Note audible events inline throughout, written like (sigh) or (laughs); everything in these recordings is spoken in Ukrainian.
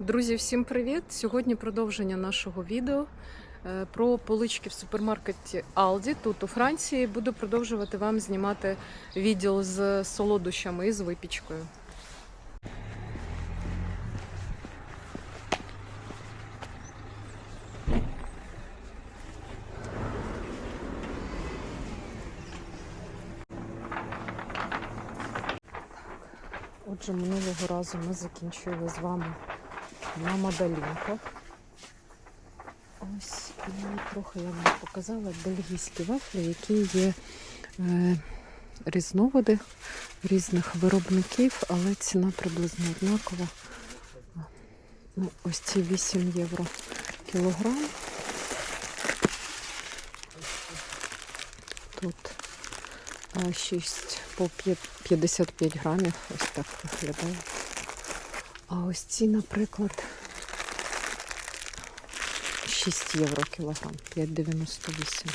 Друзі, всім привіт! Сьогодні продовження нашого відео е, про полички в супермаркеті Aldi тут у Франції. Буду продовжувати вам знімати відділ з солодощами і з випічкою. Отже, минулого разу ми закінчили з вами на мадалінках. Ось і трохи я вам показала бельгійські вафлі, які є е, різновиди різних виробників, але ціна приблизно однакова. Ну, ось ці 8 євро кілограм. Тут 6 по п'ят- 55 грамів. Ось так виглядає. А ось ці, наприклад, 6 євро кілограм, 5,98.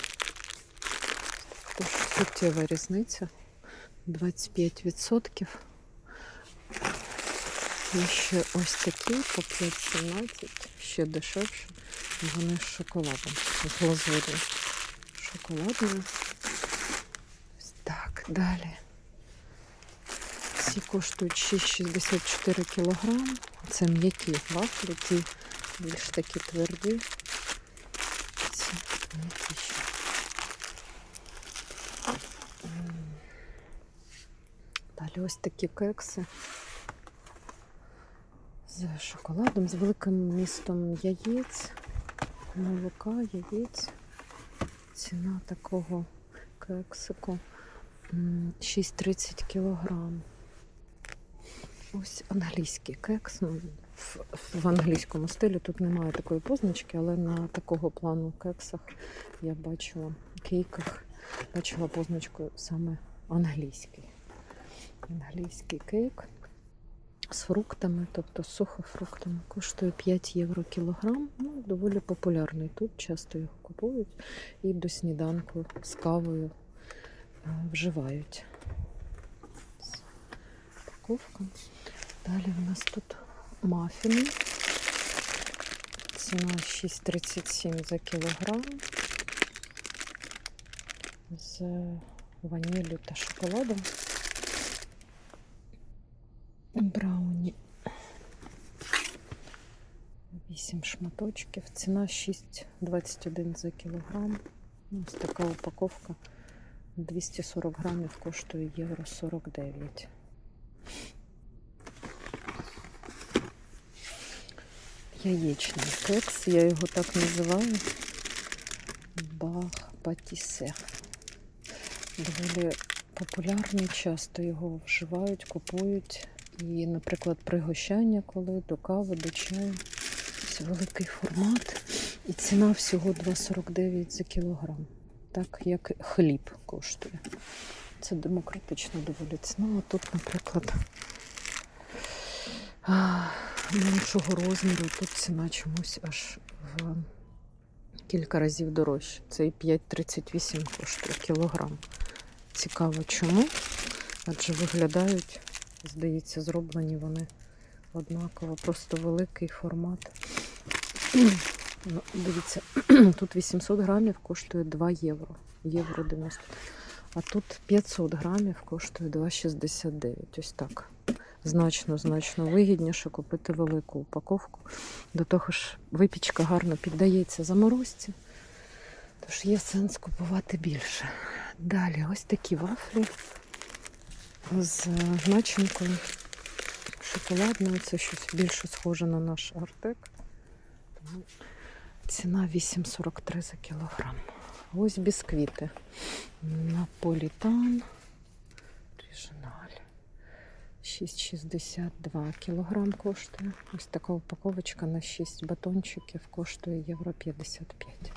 Тож суттєва різниця. 25%. І ще ось такі по 5,17, ще дешевше. Вони з шоколадом, з глазур'ю. Шоколадною. Так, далі. Ці коштують 6,64 кг. Це м'які вафлі, ті більш такі тверді. Ці м'якіші. М. Далі ось такі кекси з шоколадом, з великим містом яєць, молока, яєць. Ціна такого кексику м, 6,30 кілограм. Ось англійський кекс. Ну, в, в англійському стилі тут немає такої позначки, але на такого плану кексах я бачила кейках, бачила позначку саме англійський. Англійський кейк з фруктами, тобто з сухофруктами, коштує 5 євро кілограм. Ну, доволі популярний тут, часто його купують і до сніданку з кавою е, вживають. Упаковка. Далі у нас тут мафіни. Ціна 6,37 за кілограм. З ваніллю та шоколадом. Брауні. 8 шматочків. Ціна 6,21 за кілограм. Ось така упаковка. 240 грамів коштує євро 49. Яєчний кекс, я його так називаю. Бах патісе. Доволі популярний, часто його вживають, купують. І, наприклад, пригощання, коли до кави, до чаю. Це великий формат. І ціна всього 2,49 за кілограм. Так як хліб коштує. Це демократична доволі ціна. А тут, наприклад, меншого розміру. Тут ціна чомусь аж в кілька разів дорожче. Це і 5,38 коштує кілограм. Цікаво чому? Адже виглядають, здається, зроблені вони однаково, просто великий формат. Ну, дивіться, (clears throat) тут 800 грамів коштує 2 євро. Євро 90. А тут 500 грамів коштує 2,69. Ось так. Значно, значно вигідніше купити велику упаковку. До того ж, випічка гарно піддається заморозці. Тож є сенс купувати більше. Далі ось такі вафлі з начинкою шоколадною. Це щось більше схоже на наш артек. Ціна 8,43 за кілограм. Ось бісквіти. Наполітан. Ріжиналь. 6,62 кілограм коштує. Ось така упаковочка на 6 батончиків коштує євро 55.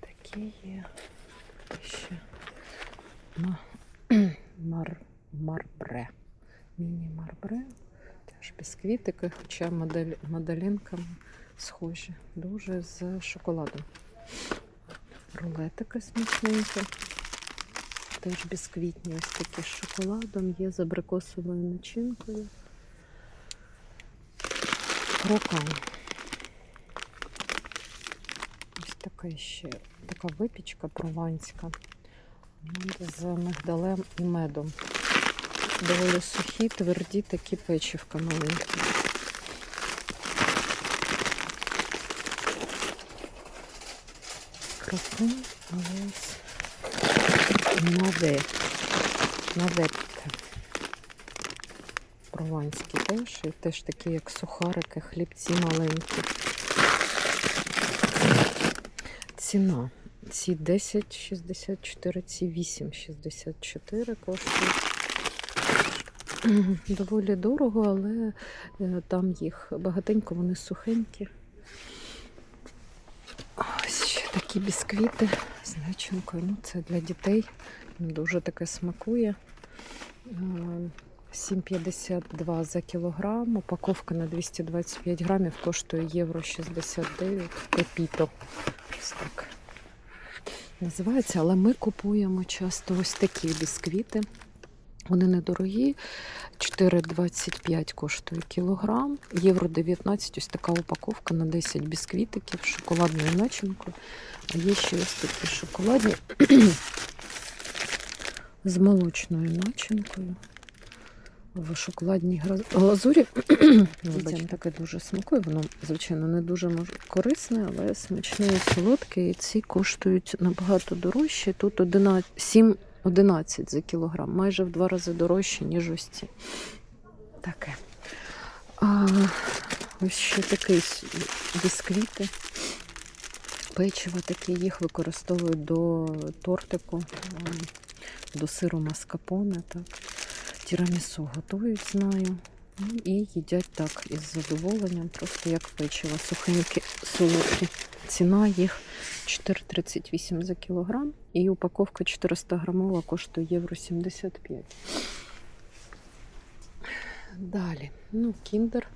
Такі є ще на (clears throat) мар, марбре. Міні-марбре. Теж бісквітики, хоча модель, моделінками схожі. Дуже з шоколадом. Рулетики смачненькі. Теж бісквітні ось такі з шоколадом, є з абрикосовою начинкою. Крокан. Ось така ще така випічка прованська з мигдалем і медом. Доволі сухі, тверді такі печивка маленькі. Крокан, але нове. Наветка. Прованські теж. І теж такі, як сухарики, хлібці маленькі. Ціна. Ці 10,64, ці 8,64 коштують. Доволі дорого, але е, там їх багатенько, вони сухенькі. Такі бісквіти з начинкою. Ну, це для дітей. Дуже таке смакує. Е, 7,52 за кілограм. Упаковка на 225 грамів коштує євро 69 пепіто. Ось так називається. Але ми купуємо часто ось такі бісквіти. Вони недорогі. 4,25 коштує кілограм. Євро 19, ось така упаковка на 10 бісквітиків шоколадною начинкою. А є ще ось такі шоколадні з молочною начинкою. В шоколадній глазурі. Дітям таке дуже смакує. Воно, звичайно, не дуже корисне, але смачне і солодке. І ці коштують набагато дорожче. Тут 11, за кілограм, майже в два рази дорожче, ніж ось ці. Таке. А, ось ще такий бісквіти. Печиво такі, їх використовують до тортику, до сиру маскапоне. Так. Тірамісу готують, знаю. Ну, і їдять так із задоволенням, просто як печиво, сухенькі, солодкі. Ціна їх 4,38 за кілограм, і упаковка 400 грамова коштує євро 75. Далі, ну, кіндер,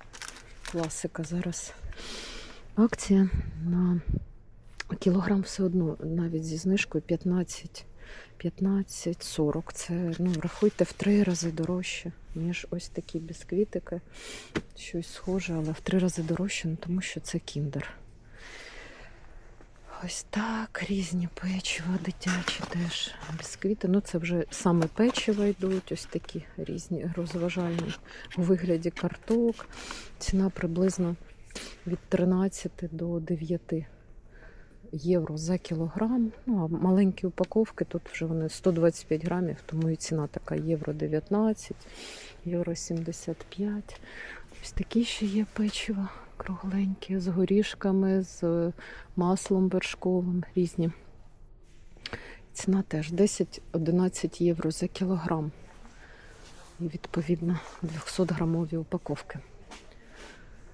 класика зараз. Акція на кілограм все одно, навіть зі знижкою 15 15-40. Це, ну, рахуйте, в три рази дорожче, ніж ось такі бісквітики. Щось схоже, але в три рази дорожче, ну, тому що це кіндер. Ось так, різні печива, дитячі теж бісквіти. Ну, це вже саме печива йдуть, ось такі різні розважальні у вигляді карток. Ціна приблизно від 13 до 9 євро за кілограм. Ну, а маленькі упаковки, тут вже вони 125 грамів, тому і ціна така євро 19, євро 75. Ось такі ще є печива кругленькі, з горішками, з маслом вершковим, різні. Ціна теж 10-11 євро за кілограм. І відповідно 200-грамові упаковки.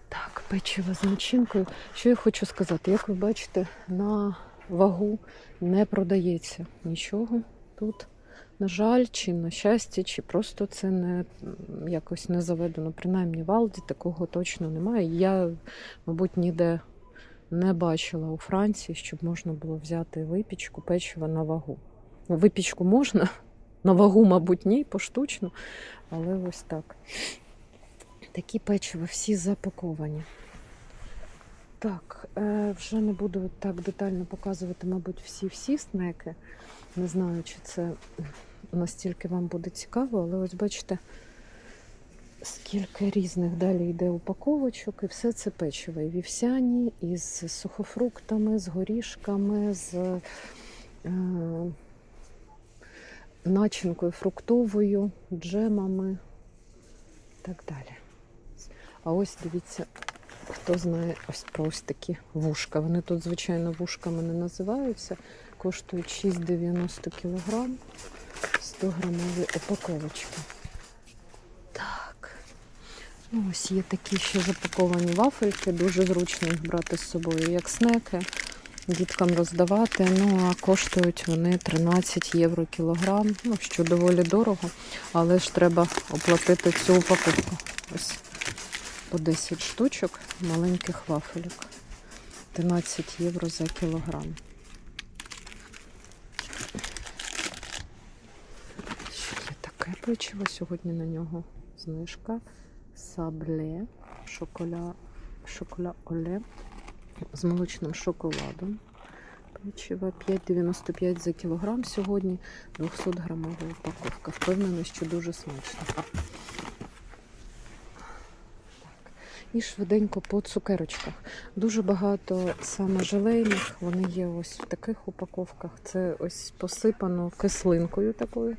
Так, печиво з начинкою. Що я хочу сказати? Як ви бачите, на вагу не продається нічого тут. На жаль, чи на щастя, чи просто це не якось не заведено. Принаймні в Алді такого точно немає. Я, мабуть, ніде не бачила у Франції, щоб можна було взяти випічку, печиво на вагу. Випічку можна, (laughs) на вагу, мабуть, ні, поштучно, але ось так. Такі печива всі запаковані. Так, е, вже не буду так детально показувати, мабуть, всі-всі снеки. Не знаю, чи це настільки вам буде цікаво, але ось бачите, скільки різних далі йде упаковочок, і все це печиво. І вівсяні, і з сухофруктами, з горішками, з е, начинкою фруктовою, джемами і так далі. А ось дивіться, хто знає ось про ось такі вушка. Вони тут, звичайно, вушками не називаються. Коштують 6,90 кг, 100 грамові упаковочки. Так. Ну, ось є такі ще запаковані вафельки, дуже зручно їх брати з собою, як снеки, діткам роздавати. Ну, а коштують вони 13 євро кілограм, ну, що доволі дорого, але ж треба оплатити цю упаковку. Ось по 10 штучок маленьких вафельок. 13 євро за кілограм. Ще таке печиво. Сьогодні на нього знижка. Сабле, шоколя, шоколя Оле з молочним шоколадом. Печиво 5,95 за кілограм сьогодні. 200 грамова упаковка. Впевнена, що дуже смачно. І швиденько по цукерочках. Дуже багато саме желейних. Вони є ось в таких упаковках. Це ось посипано кислинкою такою.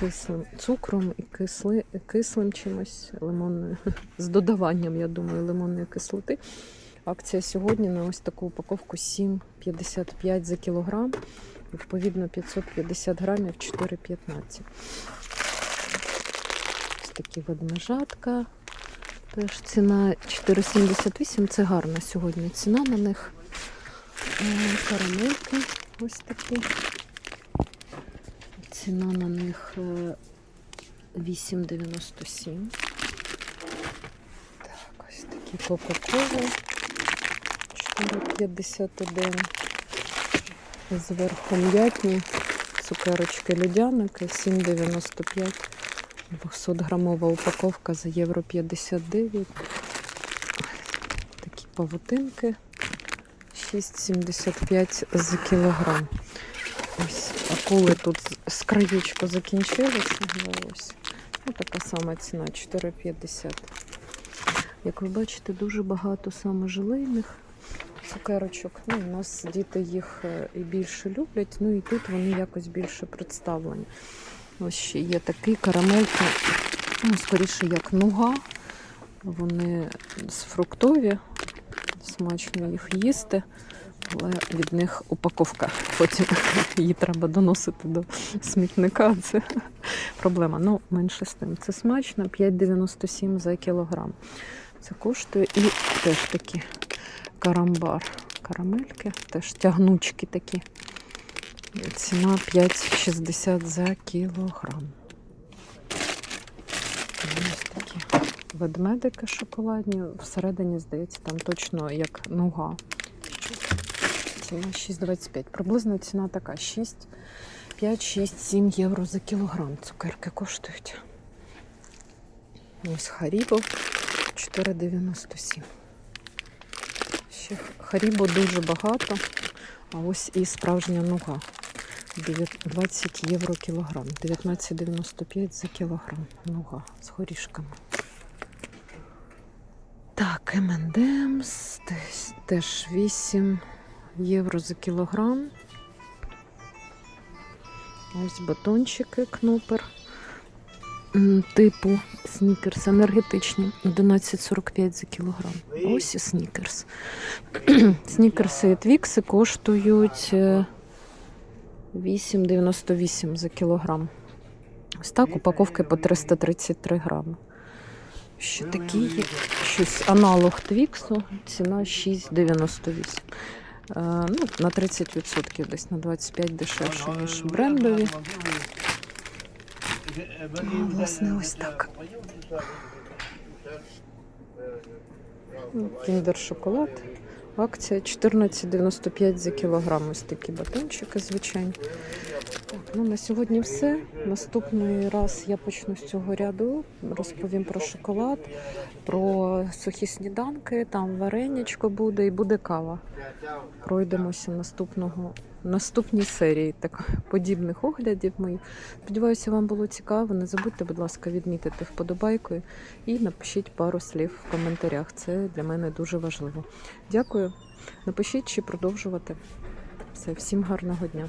Кислим цукром і кисли, кислим чимось лимонною, (laughs) з додаванням, я думаю, лимонної кислоти. Акція сьогодні на ось таку упаковку 7,55 за кілограм. Відповідно, 550 грамів 4,15. Ось такі ведмежатка. Теж ціна 4,78. Це гарна сьогодні ціна на них. Карамельки ось такі. Ціна на них е, 8,97. Так, ось такі Кока-Кола 4,51. Зверху м'ятні, цукерочки льодяники 7,95. 200 грамова упаковка за євро 59. Такі павутинки 6,75 за кілограм. Ось акули тут з- краєчку закінчилися. Ось. Ну, така сама ціна 4,50. Як ви бачите, дуже багато саме желейних цукерочок. Ну, у нас діти їх е, і більше люблять, ну і тут вони якось більше представлені. Ось ще є такі карамельки, ну, скоріше як нуга. Вони з фруктові, смачно їх їсти, але від них упаковка. Потім (laughs) її треба доносити до смітника. Це проблема. Ну, менше з тим. Це смачно, 5,97 за кілограм. Це коштує і теж такі карамбар. Карамельки, теж тягнучки такі. Ціна 5,60 за кілограм. Ось такі ведмедики шоколадні. Всередині, здається, там точно як нуга. Ціна 6,25. Приблизно ціна така: 6, 5, 6, 7 євро за кілограм. Цукерки коштують. Ось Харібо 4,97. Ще Харібо дуже багато. А ось і справжня нуга. 9 20 євро кілограм. 19,95 за кілограм. Нуга з горішками. Так, теж- теж 8 євро за кілограм. Ось батончики кнопер. Типу снікерс енергетичні 11,45 за кілограм. Ось і снікерс. Снікерси (clears throat) і твікси коштують е, 8,98 за кілограм. Ось так, упаковки по 333 грами. Ще такі. Щось аналог твіксу, ціна 6,98. Е, ну, на 30% десь на 25 дешевше, ніж брендові. Ну, власне, ось так. Кіндер шоколад. Акція 14,95 за кілограм. Ось такі батончики, звичайно. Так, ну на сьогодні все. Наступний раз я почну з цього ряду. Розповім про шоколад, про сухі сніданки, там вареничко буде і буде кава. Пройдемося наступного наступній серії так, подібних оглядів моїх. Сподіваюся, вам було цікаво. Не забудьте, будь ласка, відмітити вподобайкою і напишіть пару слів в коментарях. Це для мене дуже важливо. Дякую. Напишіть чи продовжувати. Все, всім гарного дня.